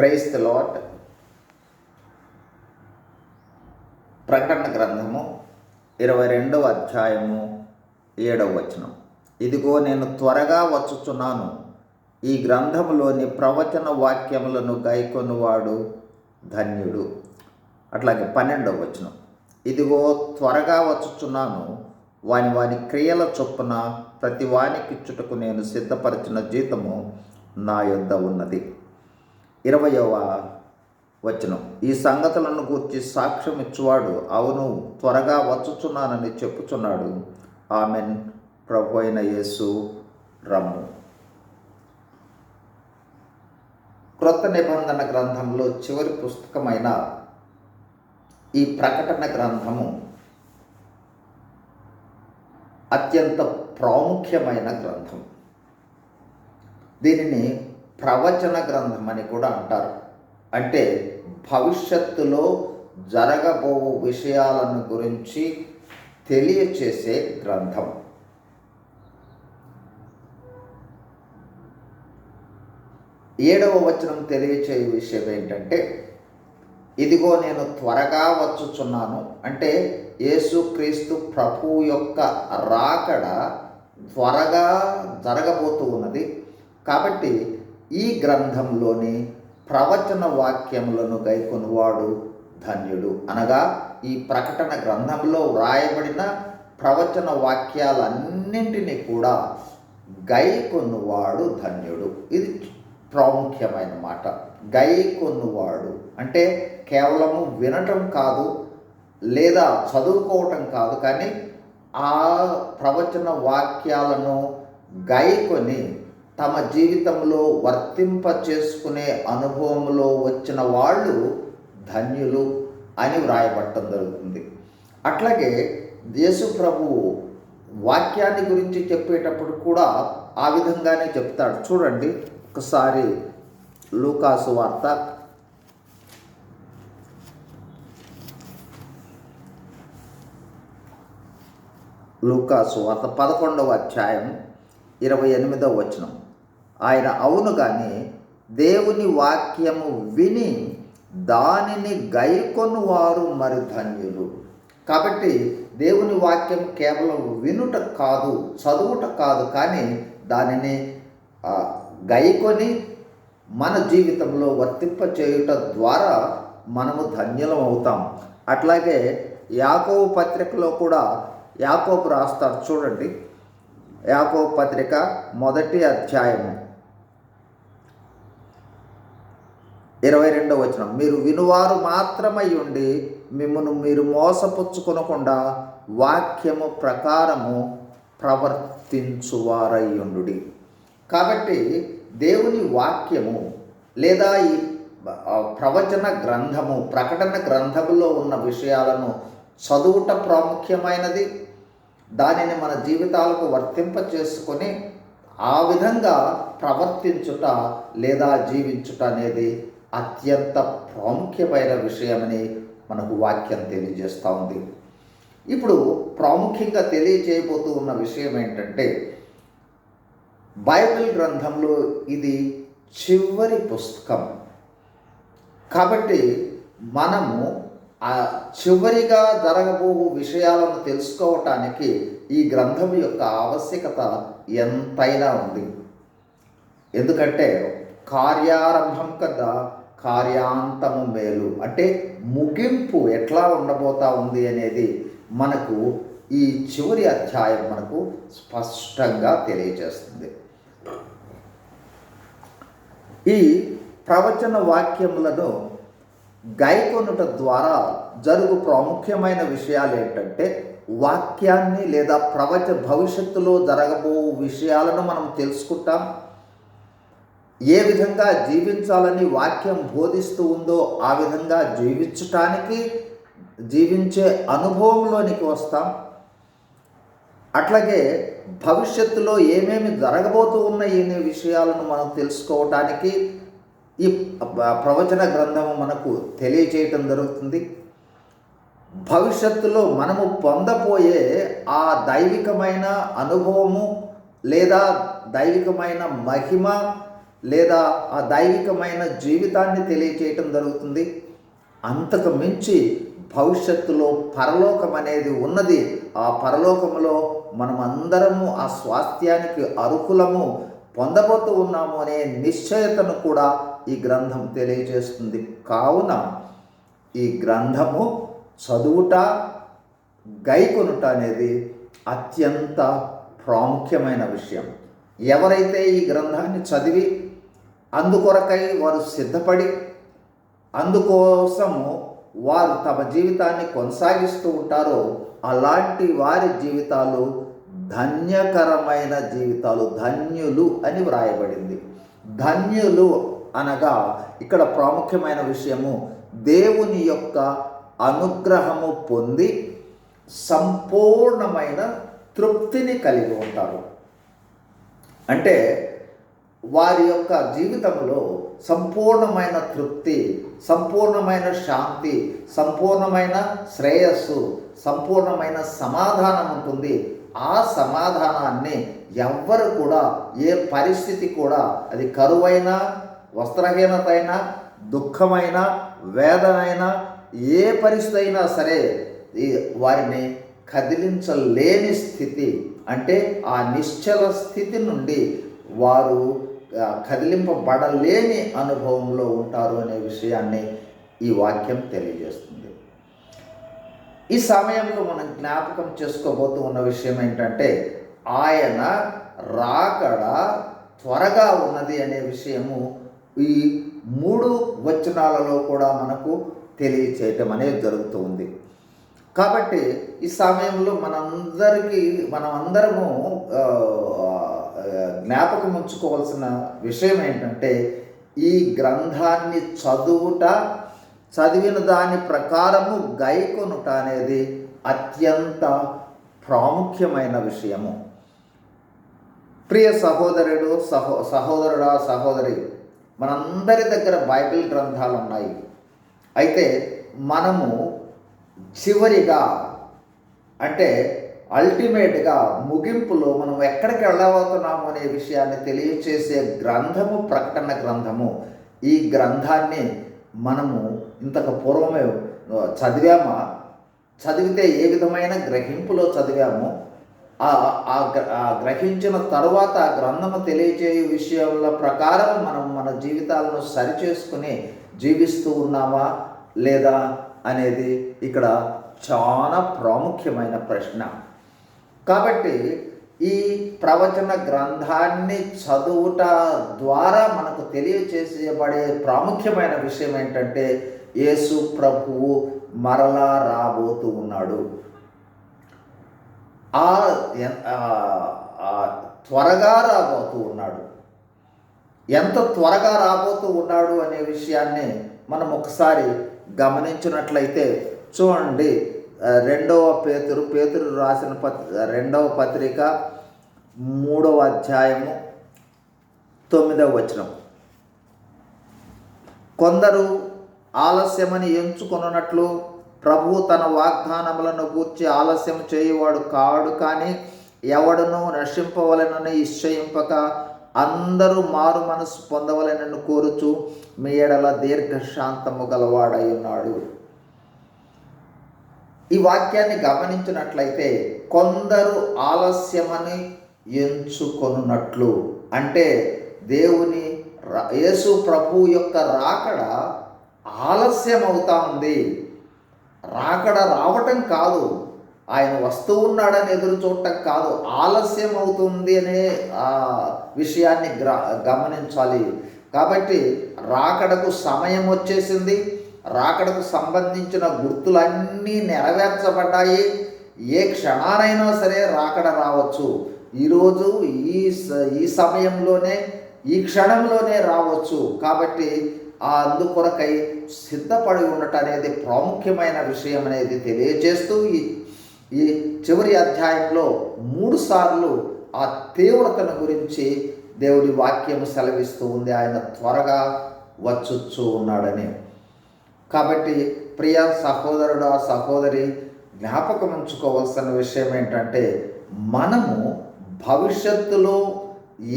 Price the lot ప్రకటన గ్రంథము ఇరవై రెండవ అధ్యాయము ఏడవ వచనం. ఇదిగో నేను త్వరగా వచ్చుచున్నాను. ఈ గ్రంథములోని ప్రవచన వాక్యములను గైకొనువాడు ధన్యుడు. అట్లాగే పన్నెండవ వచనం. ఇదిగో త్వరగా వచ్చుచున్నాను. వాని వాని క్రియల చొప్పున ప్రతి వానికిచ్చుటకు నేను సిద్ధపరిచిన జీతము నా యొద్ద ఉన్నది. ఇరవయవ వచనం. ఈ సంగతులను గూర్చి సాక్ష్యం ఇచ్చువాడు అవును త్వరగా వచ్చుచున్నానని చెప్పుచున్నాడు. ఆమెన్. ప్రభు అయిన యేసు రమ్ము. క్రొత్త నిబంధన గ్రంథంలో చివరి పుస్తకమైన ఈ ప్రకటన గ్రంథము అత్యంత ప్రాముఖ్యమైన గ్రంథం. దీనిని ప్రవచన గ్రంథం అని కూడా అంటారు. అంటే భవిష్యత్తులో జరగబో విషయాలను గురించి తెలియచేసే గ్రంథం. ఏడవ వచనం తెలియచేయ విషయం ఏంటంటే ఇదిగో నేను త్వరగా వచ్చుచున్నాను. అంటే యేసుక్రీస్తు ప్రభు యొక్క రాకడ త్వరగా జరగబోతూ ఉన్నది. కాబట్టి ఈ గ్రంథంలోని ప్రవచన వాక్యములను గైకొనువాడు ధన్యుడు. అనగా ఈ ప్రకటన గ్రంథంలో వ్రాయబడిన ప్రవచన వాక్యాలన్నింటినీ కూడా గైకొనువాడు ధన్యుడు. ఇది ప్రాముఖ్యమైన మాట. గైకొనువాడు అంటే కేవలము వినటం కాదు లేదా చదువుకోవటం కాదు కానీ ఆ ప్రవచన వాక్యాలను గైకొని తమ జీవితంలో వర్తింప చేసుకునే అనుభవంలో వచ్చిన వాళ్ళు ధన్యులు అని వ్రాయబట్టం జరుగుతుంది. అట్లాగే యేసు ప్రభువు వాక్యాన్ని గురించి చెప్పేటప్పుడు కూడా ఆ విధంగానే చెప్తాడు. చూడండి ఒకసారి లూకాసు వార్త. లూకాసు వార్త పదకొండవ అధ్యాయం ఇరవై ఎనిమిదవ వచనం. ఆయన అవును కానీ దేవుని వాక్యము విని దానిని గైకొను వారు మరి ధన్యులు. కాబట్టి దేవుని వాక్యం కేవలం వినుట కాదు చదువుట కాదు కానీ దానిని గైకొని మన జీవితంలో వర్తింప చేయుట ద్వారా మనము ధన్యులం అవుతాం. అట్లాగే యాకోబు పత్రికలో కూడా యాకోబు రాస్తారు. చూడండి. యాకోబు పత్రిక మొదటి అధ్యాయము. ఇరవై రెండవ వచనం. మీరు వినువారు మాత్రమై ఉండి మిమ్మల్ని మీరు మోసపుచ్చుకొనకుండా వాక్యము ప్రకారము ప్రవర్తించువారయ్యుండు కాబట్టి దేవుని వాక్యము లేదా ఈ ప్రవచన గ్రంథము ప్రకటన గ్రంథములో ఉన్న విషయాలను చదువుట ప్రాముఖ్యమైనది. దానిని మన జీవితాలకు వర్తింప చేసుకొని ఆ విధంగా ప్రవర్తించుట లేదా జీవించుట అనేది అత్యంత ప్రాముఖ్యమైన విషయమని మనకు వాక్యం తెలియజేస్తూ ఉంది. ఇప్పుడు ప్రాముఖ్యంగా తెలియజేయబోతూ ఉన్న విషయం ఏంటంటే బైబిల్ గ్రంథంలో ఇది చివరి పుస్తకం. కాబట్టి మనము ఆ చివరిగా జరగబో విషయాలను తెలుసుకోవటానికి ఈ గ్రంథం యొక్క ఆవశ్యకత ఎంతైనా ఉంది. ఎందుకంటే కార్యారంభం కదా. కార్యాంతము మేలు. అంటే ముగింపు ఎట్లా ఉండబోతా ఉంది అనేది మనకు ఈ చివరి అధ్యాయం మనకు స్పష్టంగా తెలియజేస్తుంది. ఈ ప్రవచన వాక్యములను గైకొనుట ద్వారా జరుగు ప్రాముఖ్యమైన విషయాలు ఏంటంటే వాక్యాన్ని లేదా ప్రవచ భవిష్యత్తులో జరగబో విషయాలను మనం తెలుసుకుంటాం. ఏ విధంగా జీవించాలని వాక్యం బోధిస్తూ ఉందో ఆ విధంగా జీవించటానికి జీవించే అనుభవంలోనికి వస్తాం. అట్లాగే భవిష్యత్తులో ఏమేమి జరగబోతూ ఉన్నాయి అనే విషయాలను మనం తెలుసుకోవటానికి ఈ ప్రవచన గ్రంథము మనకు తెలియచేయటం జరుగుతుంది. భవిష్యత్తులో మనము పొందబోయే ఆ దైవికమైన అనుభవము లేదా దైవికమైన మహిమ లేదా ఆ దైవికమైన జీవితాన్ని తెలియచేయటం జరుగుతుంది. అంతకు మించి భవిష్యత్తులో పరలోకం అనేది ఉన్నది. ఆ పరలోకములో మనమందరము అందరము ఆ స్వాస్థ్యానికి అర్హులము పొందబోతూ ఉన్నాము అనే నిశ్చయతను కూడా ఈ గ్రంథం తెలియజేస్తుంది. కావున ఈ గ్రంథము చదువుట గైకొనుట అనేది అత్యంత ప్రాముఖ్యమైన విషయం. ఎవరైతే ఈ గ్రంథాన్ని చదివి అందుకొరకై వారు సిద్ధపడి అందుకోసము వారు తమ జీవితాన్ని కొనసాగిస్తూ ఉంటారో అలాంటి వారి జీవితాలు ధన్యకరమైన జీవితాలు ధన్యులు అని వ్రాయబడింది. ధన్యులు అనగా ఇక్కడ ప్రాముఖ్యమైన విషయము దేవుని యొక్క అనుగ్రహము పొంది సంపూర్ణమైన తృప్తిని కలిగి ఉంటారు. అంటే వారి యొక్క జీవితంలో సంపూర్ణమైన తృప్తి సంపూర్ణమైన శాంతి సంపూర్ణమైన శ్రేయస్సు సంపూర్ణమైన సమాధానం ఉంటుంది. ఆ సమాధానాన్ని ఎవ్వరు కూడా ఏ పరిస్థితి కూడా అది కరువైనా వస్త్రహీనత అయినా దుఃఖమైన వేదనైనా ఏ పరిస్థితి అయినా సరే ఈ వారిని కదిలించలేని స్థితి. అంటే ఆ నిశ్చల స్థితి నుండి వారు కదిలింపబడలేని అనుభవంలో ఉంటారు అనే విషయాన్ని ఈ వాక్యం తెలియజేస్తుంది. ఈ సమయంలో మనం జ్ఞాపకం చేసుకోబోతూ ఉన్న విషయం ఏంటంటే ఆయన రాకడ త్వరగా ఉన్నది అనే విషయము ఈ మూడు వచనాలలో కూడా మనకు తెలియచేయటం అనేది జరుగుతుంది. కాబట్టి ఈ సమయంలో మనందరికీ మనం అందరము జ్ఞాపకం ఉంచుకోవాల్సిన విషయం ఏంటంటే ఈ గ్రంథాన్ని చదువుట చదివిన దాని ప్రకారము గైకొనుట అనేది అత్యంత ప్రాముఖ్యమైన విషయము. ప్రియ సహోదరుడు సహో సహోదరుడా సహోదరి మనందరి దగ్గర బైబిల్ గ్రంథాలు ఉన్నాయి అయితే మనము చివరిగా అంటే అల్టిమేట్గా ముగింపులో మనం ఎక్కడికి వెళ్ళబోతున్నాము అనే విషయాన్ని తెలియచేసే గ్రంథము ప్రకటన గ్రంథము. ఈ గ్రంథాన్ని మనము ఇంతకు పూర్వమే చదివామా? చదివితే ఏ విధమైన గ్రహింపులో చదివాము? ఆ ఆ గ్ర- ఆ గ్రహించిన తరువాత ఆ గ్రంథము తెలియజేయ విషయాల ప్రకారం మనం మన జీవితాలను సరిచేసుకుని జీవిస్తూ ఉన్నామా లేదా అనేది ఇక్కడ చాలా ప్రాముఖ్యమైన ప్రశ్న. కాబట్టి ఈ ప్రవచన గ్రంథాన్ని చదువుట ద్వారా మనకు తెలియచేసేయబడే ప్రాముఖ్యమైన విషయం ఏంటంటే యేసు ప్రభువు మరలా రాబోతూ ఉన్నాడు. ఆ త్వరగా రాబోతూ ఉన్నాడు. ఎంత త్వరగా రాబోతూ ఉన్నాడు అనే విషయాన్ని మనం ఒకసారి గమనించినట్లయితే చూడండి రెండవ పేతురు పేతురు రాసిన పత్ రెండవ పత్రిక మూడవ అధ్యాయము తొమ్మిదవ వచనం. కొందరు ఆలస్యమని ఎంచుకొనున్నట్లు ప్రభు తన వాగ్దానములను గూర్చి ఆలస్యం చేయువాడు కాడు కానీ ఎవడును నశింపవలెనని నిశ్చయింపక అందరూ మారు మనసు పొందవలనని కోరుచు మీ ఎడల దీర్ఘశాంతము గలవాడై ఉన్నాడు. ఈ వాక్యాన్ని గమనించినట్లయితే కొందరు ఆలస్యమని ఎంచుకొనున్నట్లు. అంటే దేవుని యేసు ప్రభు యొక్క రాకడ ఆలస్యం అవుతా ఉంది. రాకడ రావటం కాదు. ఆయన వస్తూ ఉన్నాడని ఎదురు చూడటం కాదు. ఆలస్యం అవుతుంది అనే ఆ విషయాన్ని గ్ర గమనించాలి. కాబట్టి రాకడకు సమయం వచ్చేసింది. రాకడకు సంబంధించిన గుర్తులన్నీ నెరవేర్చబడ్డాయి. ఏ క్షణానైనా సరే రాకడ రావచ్చు. ఈరోజు ఈ ఈ సమయంలోనే ఈ క్షణంలోనే రావచ్చు. కాబట్టి ఆ అందుకొరకై సిద్ధపడి ఉండటం అనేది ప్రాముఖ్యమైన విషయం అనేది తెలియజేస్తూ ఈ ఈ చివరి అధ్యాయంలో మూడు సార్లు ఆ తీవ్రతను గురించి దేవుడి వాక్యం సెలవిస్తూ ఉంది. ఆయన త్వరగా వచ్చుచ్చు ఉన్నాడని. కాబట్టి ప్రియ సహోదరుడు సహోదరి జ్ఞాపకం ఉంచుకోవాల్సిన విషయం ఏంటంటే మనము భవిష్యత్తులో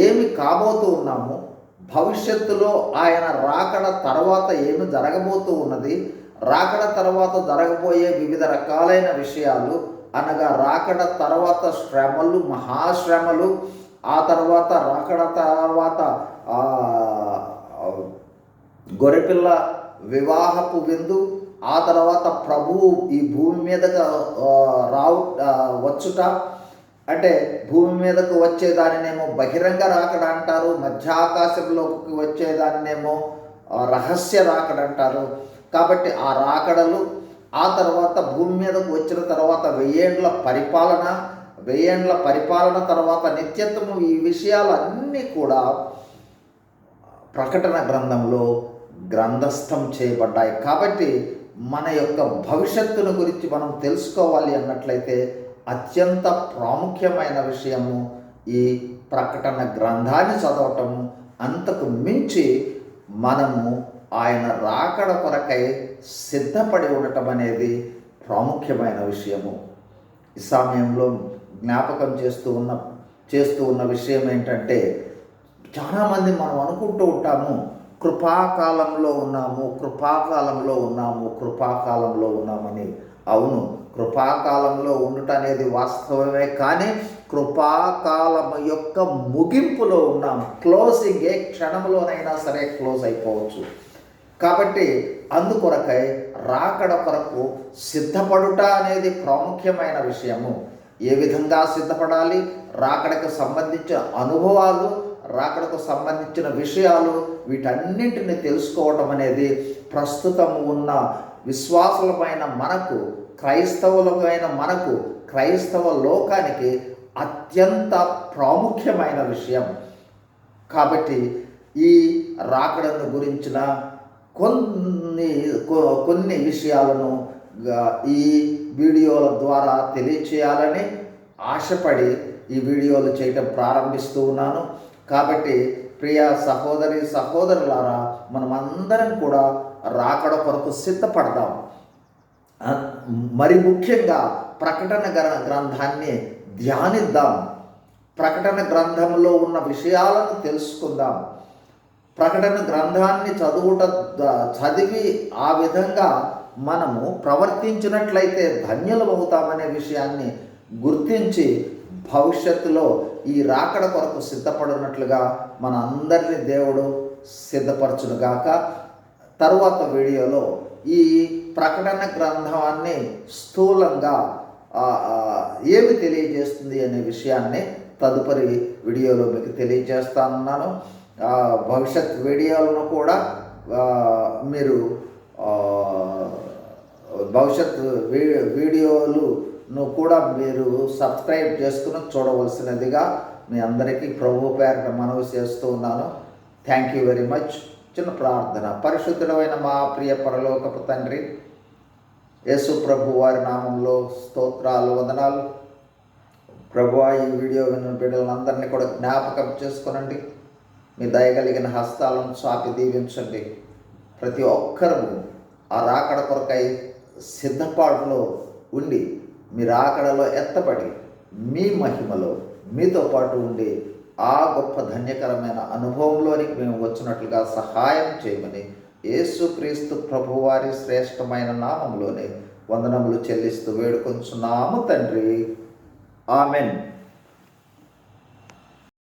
ఏమి కాబోతూ ఉన్నాము భవిష్యత్తులో ఆయన రాకడ తర్వాత ఏమి జరగబోతూ ఉన్నది రాకడ తర్వాత జరగబోయే వివిధ రకాలైన విషయాలు అనగా రాకడ తర్వాత శ్రమలు మహాశ్రమలు ఆ తర్వాత రాకడ తర్వాత గొర్రెపిల్ల వివాహపు విందు ఆ తర్వాత ప్రభువు ఈ భూమి మీదకు రావు వచ్చుట. అంటే భూమి మీదకు వచ్చేదానినేమో బహిరంగ రాకడ అంటారు మధ్యాకాశంలోకి వచ్చేదానినేమో రహస్య రాకడ అంటారు. కాబట్టి ఆ రాకడలు ఆ తర్వాత భూమి మీదకు వచ్చిన తర్వాత వెయ్యేండ్ల పరిపాలన వెయ్యేండ్ల పరిపాలన తర్వాత నిత్యత్వము ఈ విషయాలన్నీ కూడా ప్రకటన గ్రంథంలో గ్రంథస్థం చేయబడ్డాయి. కాబట్టి మన యొక్క భవిష్యత్తును గురించి మనం తెలుసుకోవాలి అన్నట్లయితే అత్యంత ప్రాముఖ్యమైన విషయము ఈ ప్రకటన గ్రంథాన్ని చదవటము అంతకు మించి మనము ఆయన రాకడ కొరకై సిద్ధపడి ఉండటం అనేది ప్రాముఖ్యమైన విషయము. ఈ సమయంలో జ్ఞాపకం చేస్తూ ఉన్న చేస్తూ ఉన్న విషయం ఏంటంటే చాలామంది మనం అనుకుంటూ ఉంటాము కృపాకాలంలో ఉన్నాము కృపాకాలంలో ఉన్నాము కృపాకాలంలో ఉన్నామని. అవును కృపాకాలంలో ఉండుట అనేది వాస్తవమే కానీ కృపాకాలం యొక్క ముగింపులో ఉన్నాం. క్లోజింగ్ ఏ క్షణంలోనైనా సరే క్లోజ్ అయిపోవచ్చు. కాబట్టి అందుకొరకై రాకడ కొరకు సిద్ధపడుట అనేది ప్రాముఖ్యమైన విషయము. ఏ విధంగా సిద్ధపడాలి? రాకడకు సంబంధించిన అనుభవాలు రాకడకు సంబంధించిన విషయాలు వీటన్నింటిని తెలుసుకోవటం అనేది ప్రస్తుతం ఉన్న విశ్వాసులమైన మనకు క్రైస్తవులమైన మనకు క్రైస్తవ లోకానికి అత్యంత ప్రాముఖ్యమైన విషయం. కాబట్టి ఈ రాకడను గురించిన కొన్ని కొన్ని విషయాలను ఈ వీడియోల ద్వారా తెలియచేయాలని ఆశపడి ఈ వీడియోలు చేయటం ప్రారంభిస్తూ ఉన్నాను. కాబట్టి ప్రియ సహోదరి సహోదరులారా మనం అందరం కూడా రాకడ కొరకు సిద్ధపడదాం. మరి ముఖ్యంగా ప్రకటన గ్రంథాన్ని ధ్యానిద్దాం. ప్రకటన గ్రంథంలో ఉన్న విషయాలను తెలుసుకుందాం. ప్రకటన గ్రంథాన్ని చదువుట చదివి ఆ విధంగా మనము ప్రవర్తించినట్లయితే ధన్యులమవుతామనే విషయాన్ని గుర్తించి భవిష్యత్తులో ఈ రాకడ కొరకు సిద్ధపడినట్లుగా మన అందరినీ దేవుడు సిద్ధపరచునుగాక. తరువాత వీడియోలో ఈ ప్రకటన గ్రంథాన్ని స్థూలంగా ఏమి తెలియజేస్తుంది అనే విషయాన్ని తదుపరి వీడియోలో మీకు తెలియజేస్తానున్నాను భవిష్యత్ వీడియోలను కూడా మీరు భవిష్యత్ వీడియోలు నువ్వు కూడా మీరు సబ్స్క్రైబ్ చేసుకుని చూడవలసినదిగా మీ అందరికీ ప్రభు పేరిట మనవి చేస్తూ ఉన్నాను. థ్యాంక్ యూ వెరీ మచ్ చిన్న ప్రార్థన. పరిశుద్ధుడమైన మా ప్రియ పరలోకపు తండ్రి యేసు ప్రభు వారి నామంలో స్తోత్రాలు వదనాలు. ప్రభు ఈ వీడియో విన్న బిడ్డలందరినీ కూడా జ్ఞాపకం చేసుకునండి. మీ దయగలిగిన హస్తాలను చాపి దీవించండి. ప్రతి ఒక్కరూ ఆ రాకడ కొరకై సిద్ధపాటులో ఉండి మీ రాకడలో ఎత్తపడి మీ మహిమలో మీతో పాటు ఉండి ఆ గొప్ప ధన్యకరమైన అనుభవంలోనికి మేము వచ్చినట్లుగా సహాయం చేయమని యేసుక్రీస్తు ప్రభువారి శ్రేష్టమైన నామంలోనే వందనములు చెల్లిస్తూ వేడుకొంచున్నాము తండ్రి. ఆమెన్.